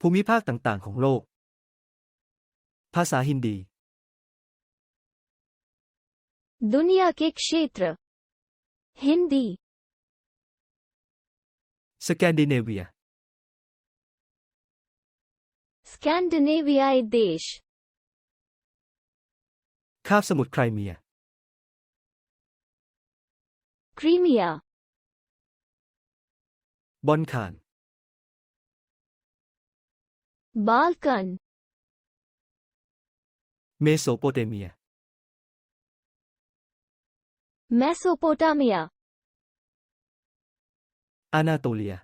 ภูมิภาคต่างๆ ของโลก ภาษาฮินดี दुनिया के क्षेत्र हिंदी สแกนดิเนเวีย स्कैंडिनेवियाई देश คาบสมุทรไครเมีย क्रीमिया บอนคาน ย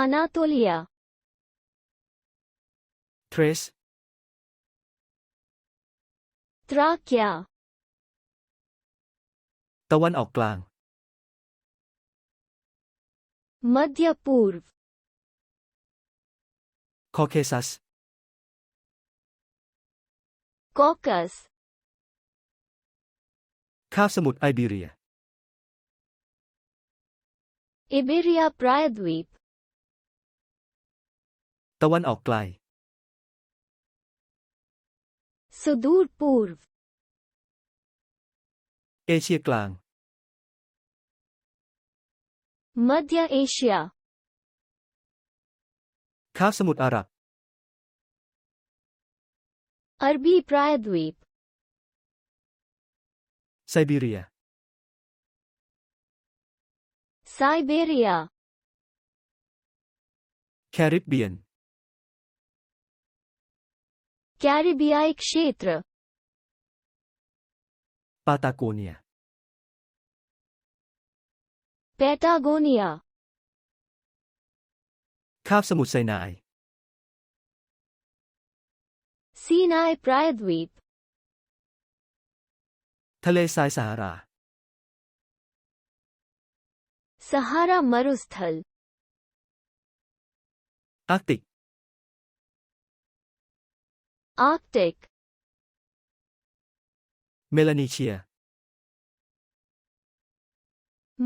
आनातोलिया เทรส त्राकिया ตะวันออกกลาง मध्य पूर्व คอเคซัส Caucus คาบสมุทรไอเบีเรีย Iberia ปรายดวีปตะวันออกไกล Sudur Purv เอเชียกลาง Madhya เชีย คาบสมุทรอาหรับ अरबी प्रायद्वीप ไซบีเรีย साइबेरिया แคริบเบียน कैरिबियाई क्षेत्र ปาตาโกเนีย पेटागोनिया คาบสมุทรไซนาย सीनाई प्रायद्वीप ทะเลทรายซาฮารา सहारा मरुस्थल อาร์กติก आर्कटिक เมลานีเชีย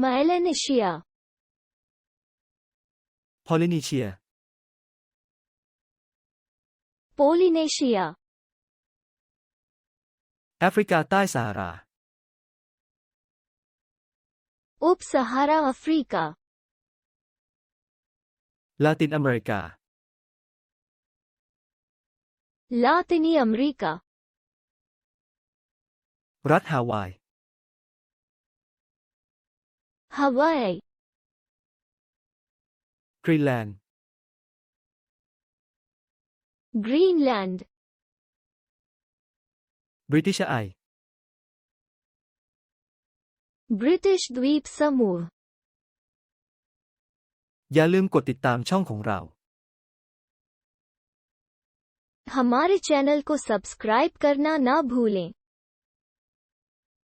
माइलेनेशिया พอลินีเชียโพลินีเชีย แอฟริกาใต้ซาฮารา อุปสาราแอฟริกา ลาตินอเมริกา ลาตินีอเมริกา รัฐฮาวาย ฮาวาย ลนด์ ग्रीनलैंड บริติชไอ ब्रिटिश द्वीप समूह อย่าลืมกดติดตามช่องของเรา हमारे चैनल को सब्सक्राइब करना ना भूलें